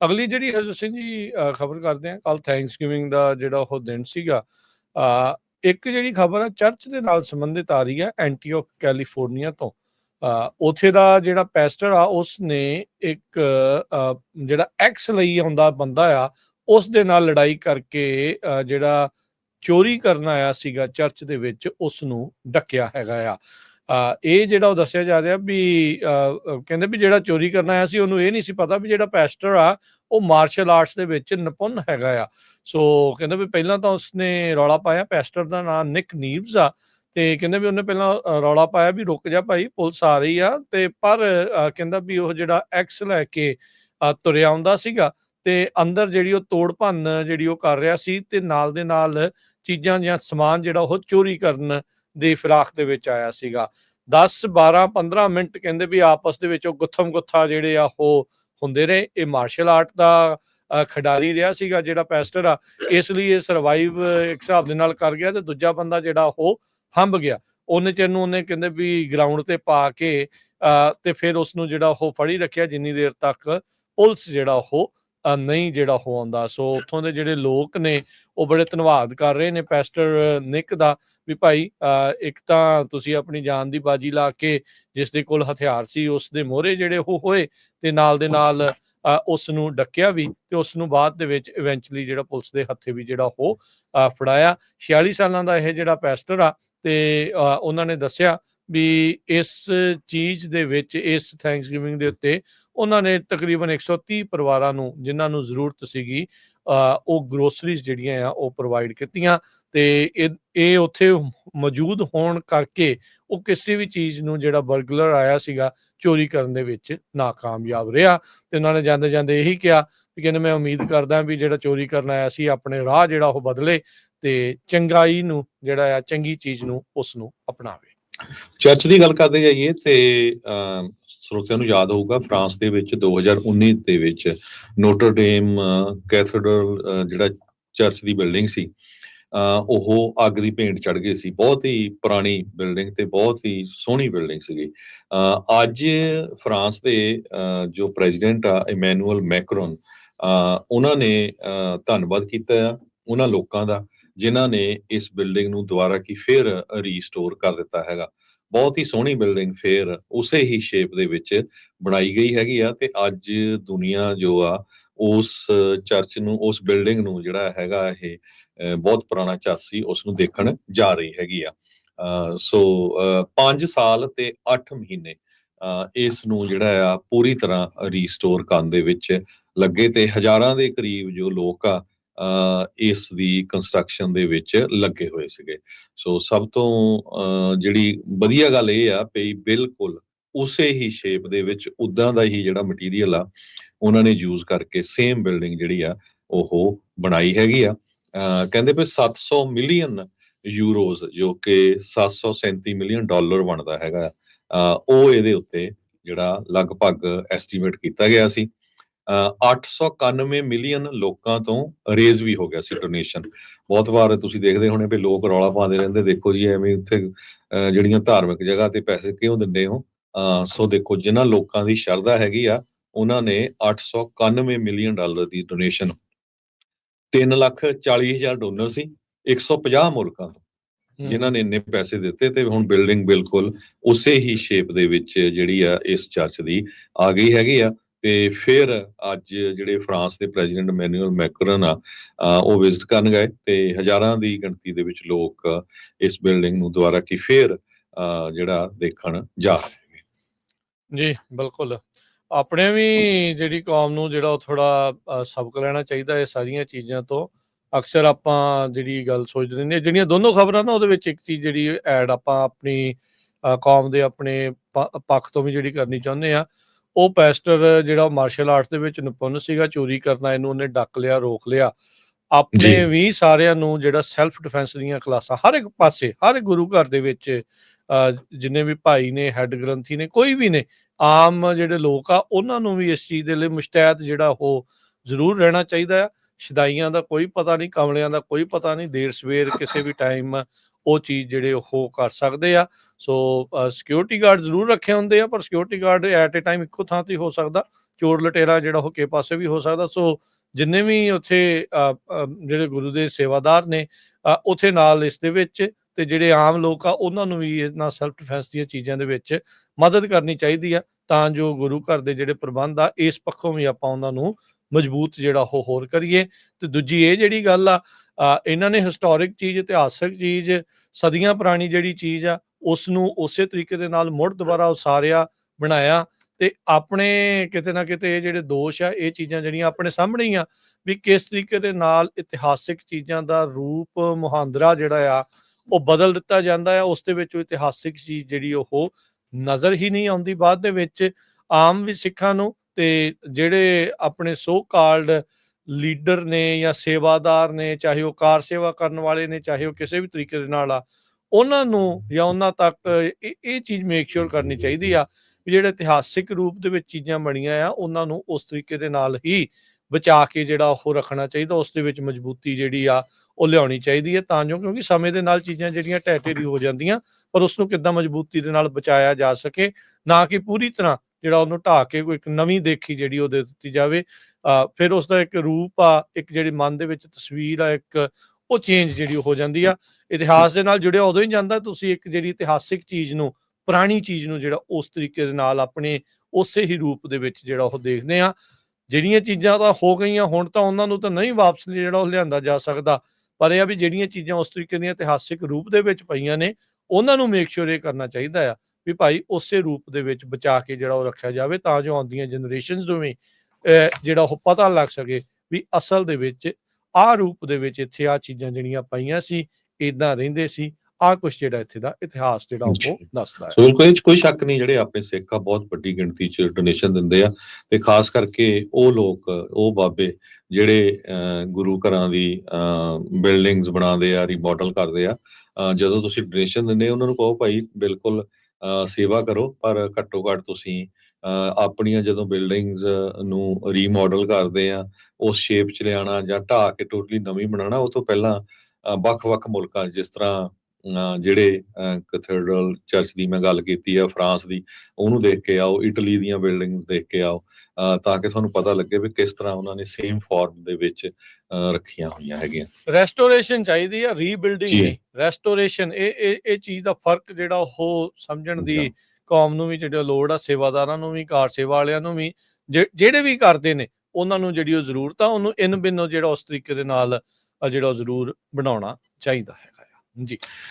ਅਗਲੀ ਜਿਹੜੀ ਹਰਜੋਤ ਸਿੰਘ ਜੀ ਖਬਰ ਕਰਦੇ ਆ ਕੱਲ ਥੈਂਕਸਗਿਵਿੰਗ ਦਾ ਜਿਹੜਾ ਉਹ ਦਿਨ ਸੀਗਾ ਇੱਕ ਜਿਹੜੀ ਖਬਰ ਆ ਚਰਚ ਦੇ ਨਾਲ ਸੰਬੰਧਿਤ ਆ ਰਹੀ ਹੈ ਐਂਟੀਓਕ ਕੈਲੀਫੋਰਨੀਆ ਤੋਂ। ਅ, ਉੱਥੇ ਦਾ ਜਿਹੜਾ ਪੈਸਟਰ ਆ ਉਸ ਨੇ ਇੱਕ ਜਿਹੜਾ ਐਕਸ ਲਈ ਆਉਂਦਾ ਬੰਦਾ ਆ ਉਸ ਦੇ ਨਾਲ ਲੜਾਈ ਕਰਕੇ ਅ, ਜਿਹੜਾ ਚੋਰੀ ਕਰਨ ਆਇਆ ਸੀਗਾ ਚਰਚ ਦੇ ਵਿੱਚ ਉਸ ਨੂੰ ਡੱਕਿਆ ਹੈਗਾ ਆ। ਇਹ ਜਿਹੜਾ ਉਹ ਦੱਸਿਆ ਜਾ ਰਿਹਾ ਵੀ ਅ, ਕਹਿੰਦੇ ਵੀ ਜਿਹੜਾ ਚੋਰੀ ਕਰਨ ਆਇਆ ਸੀ ਉਹਨੂੰ ਇਹ ਨਹੀਂ ਸੀ ਪਤਾ ਵੀ ਜਿਹੜਾ ਪੈਸਟਰ ਆ ਉਹ ਮਾਰਸ਼ਲ ਆਰਟਸ ਦੇ ਵਿੱਚ ਨਿਪੁੰਨ ਹੈਗਾ ਆ। ਸੋ ਕਹਿੰਦੇ ਵੀ ਪਹਿਲਾਂ ਤਾਂ ਉਸਨੇ ਰੌਲਾ ਪਾਇਆ ਪੈਸਟਰ ਦਾ ਨਾਮ ਨਿਕ ਨੀਵਜ਼ ਆ ਤੇ ਕਹਿੰਦੇ ਵੀ ਉਹਨੇ ਪਹਿਲਾਂ ਰੌਲਾ ਪਾਇਆ ਵੀ ਰੁਕ ਜਾ ਭਾਈ ਪੁਲਿਸ ਆ ਰਹੀ ਆ ਤੇ ਪਰ ਕਹਿੰਦਾ ਵੀ ਉਹ ਜਿਹੜਾ ਐਕਸ ਲੈ ਕੇ ਅ, ਤੁਰਿਆ ਆਉਂਦਾ ਸੀਗਾ ਤੇ ਅੰਦਰ ਜਿਹੜੀ ਉਹ ਤੋੜ ਭੰਨ ਜਿਹੜੀ ਉਹ ਕਰ ਰਿਹਾ ਸੀ ਤੇ ਨਾਲ ਦੇ ਨਾਲ ਚੀਜ਼ਾਂ ਜਾਂ ਸਮਾਨ ਜਿਹੜਾ ਉਹ ਚੋਰੀ ਕਰਨ ਦੀ ਫਿਰਾਕ ਦੇ ਵਿੱਚ ਆਇਆ ਸੀਗਾ। 10 12 15 ਮਿੰਟ ਕਹਿੰਦੇ ਵੀ ਆਪਸ ਦੇ ਵਿੱਚ ਉਹ ਗੁੱਥਮ ਗੁੱਥਾ ਜਿਹੜੇ ਆ ਉਹ ਹੁੰਦੇ ਰਹੇ। ਇਹ ਮਾਰਸ਼ਲ ਆਰਟ ਦਾ ਖਿਡਾਰੀ ਰਿਹਾ ਸੀਗਾ ਜਿਹੜਾ ਪੈਸਟਰ ਆ। ਇਸ ਲਈ ਇਹ ਸਰਵਾਈਵ ਇੱਕ ਹਿਸਾਬ ਦੇ ਨਾਲ ਕਰ ਗਿਆ ਤੇ ਦੂਜਾ ਬੰਦਾ ਜਿਹੜਾ ਉਹ ਹੰਬ ਗਿਆ। ਉਹਨੇ ਚਿਰ ਨੂੰ ਉਹਨੇ ਕਹਿੰਦੇ ਵੀ ਗਰਾਊਂਡ ਤੇ ਪਾ ਕੇ ਅ, ਤੇ ਫਿਰ ਉਸ ਨੂੰ ਜਿਹੜਾ ਉਹ ਫੜੀ ਰੱਖਿਆ ਜਿੰਨੀ ਦੇਰ ਤੱਕ ਪੁਲਿਸ ਜਿਹੜਾ ਉਹ ਨਹੀਂ ਜਿਹੜਾ ਉਹ ਆਉਂਦਾ। ਸੋ ਉੱਥੋਂ ਦੇ ਜਿਹੜੇ ਲੋਕ ਨੇ ਉਹ ਬੜੇ ਧੰਨਵਾਦ ਕਰ ਰਹੇ ਨੇ ਪੈਸਟਰ ਨਿਕ ਦਾ। ਵੀ ਭਾਈ ਇੱਕ ਤਾਂ ਤੁਸੀਂ ਆਪਣੀ ਜਾਨ ਦੀ ਬਾਜੀ ਲਾ ਕੇ ਜਿਸ ਦੇ ਕੋਲ ਹਥਿਆਰ ਸੀ ਉਸ ਦੇ ਮੋਹਰੇ ਜਿਹੜੇ ਉਹ ਹੋਏ ਤੇ ਨਾਲ ਦੇ ਨਾਲ ਉਸ ਨੂੰ ਡੱਕਿਆ ਵੀ ਤੇ ਉਸ ਨੂੰ ਬਾਅਦ ਦੇ ਵਿੱਚ ਇਵੈਂਚੁਅਲੀ ਜਿਹੜਾ ਪੁਲਿਸ ਦੇ ਹੱਥੇ ਵੀ ਜਿਹੜਾ ਉਹ ਫੜਾਇਆ। 46 ਸਾਲਾਂ ਦਾ ਇਹ ਜਿਹੜਾ ਪੈਸਟਰ ਆ ਤੇ ਉਹਨਾਂ ਨੇ ਦੱਸਿਆ ਵੀ ਇਸ ਚੀਜ਼ ਦੇ ਵਿੱਚ ਇਸ ਥੈਂਕਸਗਿਵਿੰਗ ਦੇ ਉੱਤੇ ਉਹਨਾਂ ਨੇ ਤਕਰੀਬਨ 130 ਪਰਿਵਾਰਾਂ ਨੂੰ ਜਿਨ੍ਹਾਂ ਨੂੰ ਜ਼ਰੂਰਤ ਸੀਗੀ ਉਹ ਗਰੋਸਰੀਜ਼ ਜਿਹੜੀਆਂ ਆ ਉਹ ਪ੍ਰੋਵਾਈਡ ਕੀਤੀਆਂ ਤੇ ਇਹ ਇਹ ਉੱਥੇ ਮੌਜੂਦ ਹੋਣ ਕਰਕੇ ਉਹ ਕਿਸੇ ਵੀ ਚੀਜ਼ ਨੂੰ ਜਿਹੜਾ ਬਰਗਲਰ ਆਇਆ ਸੀਗਾ ਚੋਰੀ ਕਰਨ ਦੇ ਵਿੱਚ ਨਾਕਾਮਯਾਬ ਰਿਹਾ ਤੇ ਉਹਨਾਂ ਨੇ ਜਾਂਦੇ ਜਾਂਦੇ ਇਹੀ ਕਿਹਾ ਵੀ ਕਹਿੰਦੇ ਮੈਂ ਉਮੀਦ ਕਰਦਾ ਵੀ ਜਿਹੜਾ ਚੋਰੀ ਕਰਨ ਆਇਆ ਸੀ ਆਪਣੇ ਰਾਹ ਜਿਹੜਾ ਉਹ ਬਦਲੇ ਤੇ ਚੰਗਾਈ ਨੂੰ ਜਿਹੜਾ ਆ ਚੰਗੀ ਚੀਜ਼ ਨੂੰ ਉਸ ਨੂੰ ਅਪਣਾਵੇ। ਚਰਚ ਦੀ ਗੱਲ ਕਰਦੇ ਜਾਈਏ ਤੇ ਅਮ, ਸਰੋਤਿਆਂ ਨੂੰ ਯਾਦ ਹੋਊਗਾ ਫਰਾਂਸ ਦੇ ਵਿੱਚ 2019 ਦੇ ਵਿੱਚ ਨੋਟਰਡੇਮ ਕੈਥੇਡਰਲ ਜਿਹੜਾ ਚਰਚ ਦੀ ਬਿਲਡਿੰਗ ਸੀ ਉਹ ਅੱਗ ਦੀ ਭੇਂਟ ਚੜ ਗਈ ਸੀ। ਬਹੁਤ ਹੀ ਪੁਰਾਣੀ ਬਿਲਡਿੰਗ ਤੇ ਬਹੁਤ ਹੀ ਸੋਹਣੀ ਬਿਲਡਿੰਗ ਸੀਗੀ। ਅੱਜ ਫਰਾਂਸ ਦੇ ਜੋ ਪ੍ਰੈਜ਼ੀਡੈਂਟ ਆ ਇਮੈਨੂਅਲ ਮੈਕਰੋਨ ਅ, ਉਹਨਾਂ ਨੇ ਅ, ਧੰਨਵਾਦ ਕੀਤਾ ਆ ਉਹਨਾਂ ਲੋਕਾਂ ਦਾ ਜਿਨ੍ਹਾਂ ਨੇ ਇਸ ਬਿਲਡਿੰਗ ਨੂੰ ਦੁਬਾਰਾ ਕੀ ਫੇਰ ਰੀਸਟੋਰ ਕਰ ਦਿੱਤਾ ਹੈਗਾ। ਬਹੁਤ ਹੀ ਸੋਹਣੀ ਬਿਲਡਿੰਗ ਫੇਰ ਉਸੇ ਹੀ ਸ਼ੇਪ ਦੇ ਵਿੱਚ ਬਣਾਈ ਗਈ ਹੈਗੀ ਆ ਤੇ ਅੱਜ ਦੁਨੀਆ ਜੋ ਆ ਉਸ ਚਰਚ ਨੂੰ ਉਸ ਬਿਲਡਿੰਗ ਨੂੰ ਜਿਹੜਾ ਹੈਗਾ ਇਹ ਬਹੁਤ ਪੁਰਾਣਾ ਚਰਚ ਸੀ ਉਸ ਨੂੰ ਦੇਖਣ ਜਾ ਰਹੀ ਹੈਗੀ ਆ। ਸੋ 5 ਸਾਲ ਤੇ 8 ਮਹੀਨੇ ਅਹ, ਇਸ ਨੂੰ ਜਿਹੜਾ ਆ ਪੂਰੀ ਤਰ੍ਹਾਂ ਰੀਸਟੋਰ ਕਰਨ ਦੇ ਵਿੱਚ ਲੱਗੇ ਤੇ ਹਜ਼ਾਰਾਂ ਦੇ ਕਰੀਬ ਜੋ ਲੋਕ ਆ ਇਸ ਦੀ ਕੰਸਟਰਕਸ਼ਨ ਦੇ ਵਿੱਚ ਲੱਗੇ ਹੋਏ ਸੀਗੇ। ਸੋ ਸਭ ਤੋਂ ਅਹ, ਜਿਹੜੀ ਵਧੀਆ ਗੱਲ ਇਹ ਆ ਵੀ ਬਿਲਕੁਲ ਉਸੇ ਹੀ ਸ਼ੇਪ ਦੇ ਵਿੱਚ ਉਦਾਂ ਦਾ ਹੀ ਜਿਹੜਾ ਮਟੀਰੀਅਲ ਆ ਉਹਨਾਂ ਨੇ ਯੂਜ਼ ਕਰਕੇ ਸੇਮ ਬਿਲਡਿੰਗ ਜਿਹੜੀ ਆ, ਉਹ ਬਣਾਈ ਹੈਗੀ ਆ। ਕਹਿੰਦੇ ਵੀ 700 ਮਿਲੀਅਨ ਯੂਰੋਜ਼ ਜੋ ਕਿ 737 ਮਿਲੀਅਨ ਡਾਲਰ ਬਣਦਾ ਹੈਗਾ। ਉਹ ਇਹਦੇ ਉੱਤੇ ਜਿਹੜਾ ਲਗਭਗ ਐਸਟੀਮੇਟ ਕੀਤਾ ਗਿਆ ਸੀ। ਅਹ 891 ਮਿਲੀਅਨ ਲੋਕਾਂ ਤੋਂ ਰੇਜ਼ ਵੀ ਹੋ ਗਿਆ ਸੀ ਡੋਨੇਸ਼ਨ ਬਹੁਤ ਵਾਰ ਤੁਸੀਂ ਦੇਖਦੇ ਹੋਣੇ ਵੀ ਲੋਕ ਰੌਲਾ ਪਾਉਂਦੇ ਰਹਿੰਦੇ, ਦੇਖੋ ਜੀ ਐਵੇਂ ਉੱਥੇ, ਅਹ ਜਿਹੜੀਆਂ ਧਾਰਮਿਕ ਜਗ੍ਹਾ ਤੇ ਪੈਸੇ ਕਿਉਂ ਦਿੰਦੇ ਹੋ? ਅਹ ਸੋ ਦੇਖੋ, ਜਿਨ੍ਹਾਂ ਲੋਕਾਂ ਦੀ ਸ਼ਰਧਾ ਹੈਗੀ ਆ ਉਹਨਾਂ ਨੇ 891 ਮਿਲੀਅਨ ਡਾਲਰ ਦੀ ਡੋਨੇਸ਼ਨ 3 ਲੱਖ 40 ਹਜ਼ਾਰ ਡੋਨਰ ਸੀ 150 ਮੁਲਕਾਂ ਤੋਂ ਜਿਨ੍ਹਾਂ ਨੇ ਇੰਨੇ ਪੈਸੇ ਦਿੱਤੇ ਤੇ ਹੁਣ ਬਿਲਡਿੰਗ ਬਿਲਕੁਲ ਉਸੇ ਹੀ ਸ਼ੇਪ ਦੇ ਵਿੱਚ ਜਿਹੜੀ ਆ ਇਸ ਚਰਚ ਦੀ ਆ ਗਈ ਹੈਗੀ ਆ। ਤੇ ਫਿਰ ਅੱਜ ਜਿਹੜੇ ਫਰਾਂਸ ਦੇ ਪ੍ਰੈਜ਼ੀਡੈਂਟ ਮੈਨੂਅਲ ਮੈਕਰਨ ਆ ਉਹ ਵਿਜ਼ਿਟ ਕਰਨ ਗਏ ਤੇ ਹਜ਼ਾਰਾਂ ਦੀ ਗਿਣਤੀ ਦੇ ਵਿੱਚ ਲੋਕ ਇਸ ਬਿਲਡਿੰਗ ਨੂੰ ਦੁਬਾਰਾ ਕੀ ਫੇਰ ਜਿਹੜਾ ਦੇਖਣ ਜਾ ਰਹੇ ਨੇ। ਜੀ ਬਿਲਕੁਲ। ਆਪਣੇ ਵੀ ਜਿਹੜੀ ਕੌਮ ਨੂੰ ਜਿਹੜਾ ਉਹ ਥੋੜਾ ਸਬਕ ਲੈਣਾ ਚਾਹੀਦਾ ਇਹ ਸਾਰੀਆਂ ਚੀਜ਼ਾਂ ਤੋਂ ਅਕਸਰ ਆਪਾਂ ਜਿਹੜੀ ਗੱਲ ਸੋਚਦੇ ਰਹਿੰਦੇ ਹਾਂ, ਜਿਹੜੀਆਂ ਦੋਨੋਂ ਖਬਰਾਂ ਨਾ ਉਹਦੇ ਵਿੱਚ ਇੱਕ ਚੀਜ਼ ਜਿਹੜੀ ਐਡ ਆਪਾਂ ਆਪਣੀ ਕੌਮ ਦੇ ਆਪਣੇ ਪੱਖ ਤੋਂ ਵੀ ਜਿਹੜੀ ਕਰਨੀ ਚਾਹੁੰਦੇ ਆ ਉਹ ਪੈਸਟਰ ਜਿਹੜਾ ਮਾਰਸ਼ਲ ਆਰਟਸ ਦੇ ਵਿੱਚ ਨਿਪੁੰਨ ਸੀਗਾ ਚੋਰੀ ਕਰਨਾ ਇਹਨੂੰ ਉਹਨੇ ਡੱਕ ਲਿਆ ਰੋਕ ਲਿਆ ਆਪਣੇ। ਵੀ ਸਾਰਿਆਂ ਨੂੰ ਜਿਹੜਾ ਸੈਲਫ ਡਿਫੈਂਸ ਦੀਆਂ ਕਲਾਸਾਂ ਹਰ ਇੱਕ ਪਾਸੇ ਹਰ ਗੁਰੂ ਘਰ ਦੇ ਵਿੱਚ ਜਿੰਨੇ ਵੀ ਭਾਈ ਨੇ ਹੈੱਡ ਗ੍ਰੰਥੀ ਨੇ, ਕੋਈ ਵੀ ਨੇ, ਆਮ ਜਿਹੜੇ ਲੋਕ ਆ, ਉਹਨਾਂ ਨੂੰ ਵੀ ਇਸ ਚੀਜ਼ ਦੇ ਲਈ ਮੁਸ਼ਤੈਦ ਜਿਹੜਾ ਉਹ ਜ਼ਰੂਰ ਰਹਿਣਾ ਚਾਹੀਦਾ ਆ। ਸ਼ਦਾਈਆਂ ਦਾ ਕੋਈ ਪਤਾ ਨਹੀਂ, ਕਮਲਿਆਂ ਦਾ ਕੋਈ ਪਤਾ ਨਹੀਂ, ਦੇਰ ਸਵੇਰ ਕਿਸੇ ਵੀ ਟਾਈਮ ਉਹ ਚੀਜ਼ ਜਿਹੜੇ ਉਹ ਕਰ ਸਕਦੇ ਆ। ਸੋ ਸਿਕਿਉਰਿਟੀ ਗਾਰਡ ਜ਼ਰੂਰ ਰੱਖੇ ਹੁੰਦੇ ਆ, ਪਰ security guard at a time ਇੱਕੋ ਥਾਂ ਤੇ ਹੋ ਸਕਦਾ। ਚੋਰ ਲਟੇਰਾ ਜਿਹੜਾ ਉਹ ਕੇ ਪਾਸੇ ਵੀ ਹੋ ਸਕਦਾ। ਸੋ, ਜਿੰਨੇ ਵੀ ਉੱਥੇ ਜਿਹੜੇ ਗੁਰੂ ਦੇ ਸੇਵਾਦਾਰ ਨੇ ਉੱਥੇ ਨਾਲ ਇਸ ਦੇ ਵਿੱਚ ਤੇ ਜਿਹੜੇ ਆਮ ਲੋਕ ਆ, ਉਹਨਾਂ ਨੂੰ ਵੀ ਇਹਨਾਂ ਸੈਲਫ ਡਿਫੈਂਸ ਦੀਆਂ ਚੀਜ਼ਾਂ ਦੇ ਵਿੱਚ ਮਦਦ ਕਰਨੀ ਚਾਹੀਦੀ ਆ, ਤਾਂ ਜੋ ਗੁਰੂ ਘਰ ਦੇ ਜਿਹੜੇ ਪ੍ਰਬੰਧ ਆ, ਇਸ ਪੱਖੋਂ ਵੀ ਆਪਾਂ ਉਹਨਾਂ ਨੂੰ ਮਜ਼ਬੂਤ ਜਿਹੜਾ ਉਹ ਹੋਰ ਕਰੀਏ। ਤੇ ਦੂਜੀ ਇਹ ਜਿਹੜੀ ਗੱਲ ਆ ਇਹਨਾਂ ਨੇ ਹਿਸਟੋਰਿਕ ਚੀਜ਼, ਇਤਿਹਾਸਕ ਚੀਜ਼, ਸਦੀਆਂ ਪੁਰਾਣੀ ਜਿਹੜੀ ਚੀਜ਼ ਆ ਉਸ ਨੂੰ ਉਸੇ ਤਰੀਕੇ ਦੇ ਨਾਲ ਮੁੜ ਦੁਬਾਰਾ ਉਸਾਰਿਆ, ਬਣਾਇਆ ਤੇ ਆਪਣੇ ਕਿਤੇ ਨਾ ਕਿਤੇ ਇਹ ਜਿਹੜੇ ਦੋਸ਼ ਆ, ਇਹ ਚੀਜ਼ਾਂ ਜਿਹੜੀਆਂ ਆਪਣੇ ਸਾਹਮਣੇ ਹੀ ਆ, ਵੀ ਕਿਸ ਤਰੀਕੇ ਦੇ ਨਾਲ ਇਤਿਹਾਸਿਕ ਚੀਜ਼ਾਂ ਦਾ ਰੂਪ ਮੁਹਾਂਦਰਾ ਜਿਹੜਾ ਆ ਉਹ ਬਦਲ ਦਿੱਤਾ ਜਾਂਦਾ ਆ ਉਸ ਦੇ ਵਿੱਚ ਇਤਿਹਾਸਿਕ ਚੀਜ਼ ਜਿਹੜੀ ਉਹ ਨਜ਼ਰ ਹੀ ਨਹੀਂ ਆਉਂਦੀ। ਬਾਅਦ ਦੇ ਵਿੱਚ ਆਮ ਵੀ ਸਿੱਖਾਂ ਨੂੰ ਤੇ ਜਿਹੜੇ ਆਪਣੇ ਸੋ ਕਾਲਡ ਲੀਡਰ ਨੇ ਜਾਂ ਸੇਵਾਦਾਰ ਨੇ, ਚਾਹੇ ਉਹ ਕਾਰ ਸੇਵਾ ਕਰਨ ਵਾਲੇ ਨੇ, ਚਾਹੇ ਉਹ ਕਿਸੇ ਵੀ ਤਰੀਕੇ ਦੇ ਨਾਲ ਆ, ਉਹਨਾਂ ਨੂੰ ਜਾਂ ਉਹਨਾਂ ਤੱਕ ਇਹ ਇਹ ਚੀਜ਼ ਮੇਕ ਸ਼ੋਰ ਕਰਨੀ ਚਾਹੀਦੀ ਆ ਵੀ ਜਿਹੜੇ ਇਤਿਹਾਸਿਕ ਰੂਪ ਦੇ ਵਿੱਚ ਚੀਜ਼ਾਂ ਬਣੀਆਂ ਆ, ਉਹਨਾਂ ਨੂੰ ਉਸ ਤਰੀਕੇ ਦੇ ਨਾਲ ਹੀ ਬਚਾ ਕੇ ਜਿਹੜਾ ਉਹ ਰੱਖਣਾ ਚਾਹੀਦਾ, ਉਸ ਦੇ ਵਿੱਚ ਮਜ਼ਬੂਤੀ ਜਿਹੜੀ ਆ ਉਹ ਲਿਆਉਣੀ ਚਾਹੀਦੀ ਹੈ ਤਾਂ ਜੋ ਕਿਉਂਕਿ ਸਮੇਂ ਦੇ ਨਾਲ ਚੀਜ਼ਾਂ ਜਿਹੜੀਆਂ ਢਹਿ ਢੇਰੀ ਹੋ ਜਾਂਦੀਆਂ, ਪਰ ਉਸ ਨੂੰ ਕਿੱਦਾਂ ਮਜ਼ਬੂਤੀ ਦੇ ਨਾਲ ਬਚਾਇਆ ਜਾ ਸਕੇ, ਨਾ ਕਿ ਪੂਰੀ ਤਰ੍ਹਾਂ ਜਿਹੜਾ ਉਹਨੂੰ ਢਾਹ ਕੇ ਕੋਈ ਇੱਕ ਨਵੀਂ ਦੇਖੀ ਜਿਹੜੀ ਉਹ ਦੇ ਦਿੱਤੀ ਜਾਵੇ ਫਿਰ ਉਸ ਦਾ ਇੱਕ ਰੂਪ ਆ, ਇੱਕ ਜਿਹੜੀ ਮਨ ਦੇ ਵਿੱਚ ਤਸਵੀਰ ਆ, ਇੱਕ ਉਹ ਚੇਂਜ ਜਿਹੜੀ ਉਹ ਹੋ ਜਾਂਦੀ ਆ। ਇਤਿਹਾਸ ਦੇ ਨਾਲ ਜੁੜਿਆ ਉਦੋਂ ਹੀ ਜਾਂਦਾ ਤੁਸੀਂ ਇੱਕ ਜਿਹੜੀ ਇਤਿਹਾਸਿਕ ਚੀਜ਼ ਨੂੰ, ਪੁਰਾਣੀ ਚੀਜ਼ ਨੂੰ ਜਿਹੜਾ ਉਸ ਤਰੀਕੇ ਦੇ ਨਾਲ ਆਪਣੇ ਉਸੇ ਹੀ ਰੂਪ ਦੇ ਵਿੱਚ ਜਿਹੜਾ ਉਹ ਦੇਖਦੇ ਆ। ਜਿਹੜੀਆਂ ਚੀਜ਼ਾਂ ਤਾਂ ਹੋ ਗਈਆਂ, ਹੁਣ ਤਾਂ ਉਹਨਾਂ ਨੂੰ ਤਾਂ ਨਹੀਂ ਵਾਪਸ ਜਿਹੜਾ ਉਹ ਲਿਆਂਦਾ ਜਾ ਸਕਦਾ। ਪਰ ਇਹ ਆ ਵੀ ਜਿਹੜੀਆਂ ਚੀਜ਼ਾਂ ਉਸ ਤਰੀਕੇ ਦੀਆਂ ਇਤਿਹਾਸਿਕ ਰੂਪ ਦੇ ਵਿੱਚ ਪਈਆਂ ਨੇ, ਉਹਨਾਂ ਨੂੰ ਮੇਕ ਸ਼ੋਰ ਇਹ ਕਰਨਾ ਚਾਹੀਦਾ ਆ ਵੀ ਭਾਈ ਉਸੇ ਰੂਪ ਦੇ ਵਿੱਚ ਬਚਾ ਕੇ ਜਿਹੜਾ ਉਹ ਰੱਖਿਆ ਜਾਵੇ ਤਾਂ ਜੋ ਆਉਂਦੀਆਂ ਜਨਰੇਸ਼ਨਸ ਨੂੰ ਵੀ ਜਿਹੜਾ ਉਹ ਪਤਾ ਲੱਗ ਸਕੇ ਵੀ ਅਸਲ ਦੇ ਵਿੱਚ ਆਹ ਰੂਪ ਦੇ ਵਿੱਚ ਇੱਥੇ ਆ ਚੀਜ਼ਾਂ ਜਿਹੜੀਆਂ ਪਈਆਂ ਸੀ ਇਦਾਂ ਰਹਿੰਦੇ ਸੀ ਆਹ ਕੁਝ ਜਿਹੜਾ ਇੱਥੇ ਦਾ ਇਤਿਹਾਸ ਜਿਹੜਾ ਉਹ। ਦੱਸਦਾ ਹੈ ਬਿਲਕੁਲ ਇਹ 'ਚ ਕੋਈ ਸ਼ੱਕ ਨਹੀਂ ਜਿਹੜੇ ਆਪਣੇ ਸਿੱਖ ਆ ਬਹੁਤ ਵੱਡੀ ਗਿਣਤੀ 'ਚ ਡੋਨੇਸ਼ਨ ਦਿੰਦੇ ਆ ਤੇ ਖਾਸ ਕਰਕੇ ਉਹ ਲੋਕ ਉਹ ਬਾਬੇ ਜਿਹੜੇ ਗੁਰੂ ਘਰਾਂ ਦੀ ਬਿਲਡਿੰਗਸ ਬਣਾਉਂਦੇ ਆ ਰੀਮੋਡਲ ਕਰਦੇ ਆ ਜਦੋਂ ਤੁਸੀਂ ਡੋਨੇਸ਼ਨ ਦਿੰਦੇ ਆ, ਉਹਨਾਂ ਨੂੰ ਕਹੋ ਭਾਈ ਬਿਲਕੁਲ ਸੇਵਾ ਕਰੋ ਪਰ ਘੱਟੋ ਘੱਟ ਤੁਸੀਂ ਆਪਣੀਆਂ ਜਦੋਂ ਬਿਲਡਿੰਗਸ ਨੂੰ ਰੀਮੋਡਲ ਕਰਦੇ ਆ ਉਸ ਸ਼ੇਪ 'ਚ ਲਿਆਣਾ ਜਾਂ ਢਾਹ ਕੇ ਟੋਟਲੀ ਨਵੀਂ ਬਣਾਉਣਾ ਉਹ ਤੋਂ ਪਹਿਲਾਂ ਵੱਖ-ਵੱਖ ਮੁਲਕਾਂ ਜਿਸ ਤਰ੍ਹਾਂ ਜਿਹੜੇ ਕੈਥੇਡਰਲ ਚਰਚ ਦੀ ਮੈਂ ਗੱਲ ਕੀਤੀ ਆ ਫਰਾਂਸ ਦੀ ਉਹਨੂੰ ਦੇਖ ਕੇ ਆਓ ਇਟਲੀ ਦੀਆਂ ਬਿਲਡਿੰਗਸ ਦੇਖ ਕੇ ਆਓ ਤਾਂ ਕਿ ਤੁਹਾਨੂੰ ਪਤਾ ਲੱਗੇ ਵੀ ਕਿਸ ਤਰ੍ਹਾਂ ਉਹਨਾਂ ਨੇ ਸੇਮ ਫਾਰਮ ਦੇ ਵਿੱਚ ਰੱਖੀਆਂ ਹੋਈਆਂ ਹੈਗੀਆਂ ਰੈਸਟੋਰੇਸ਼ਨ ਚਾਹੀਦੀ ਆ ਰੀਬਿਲਡਿੰਗ। ਨਹੀਂ ਰੈਸਟੋਰੇਸ਼ਨ ਇਹ ਇਹ ਇਹ ਚੀਜ਼ ਦਾ ਫ਼ਰਕ ਜਿਹੜਾ ਉਹ ਸਮਝਣ ਦੀ। ਕੌਮ ਨੂੰ ਵੀ ਜਿਹੜਾ ਲੋੜ ਆ ਸੇਵਾਦਾਰਾਂ ਨੂੰ ਵੀ ਕਾਰ ਸੇਵਾ ਵਾਲਿਆਂ ਨੂੰ ਵੀ ਜਿਹੜੇ ਵੀ ਕਰਦੇ ਨੇ ਉਹਨਾਂ ਨੂੰ ਜਿਹੜੀ ਉਹ ਜ਼ਰੂਰਤ ਆ ਉਹਨੂੰ ਇਨ ਬਿਨੋ ਜਿਹੜਾ ਉਸ ਤਰੀਕੇ ਦੇ ਨਾਲ ਜਿਹੜਾ ਜ਼ਰੂਰ ਬਣਾਉਣਾ ਚਾਹੀਦਾ ਹੈਗਾ ਆ ਜੀ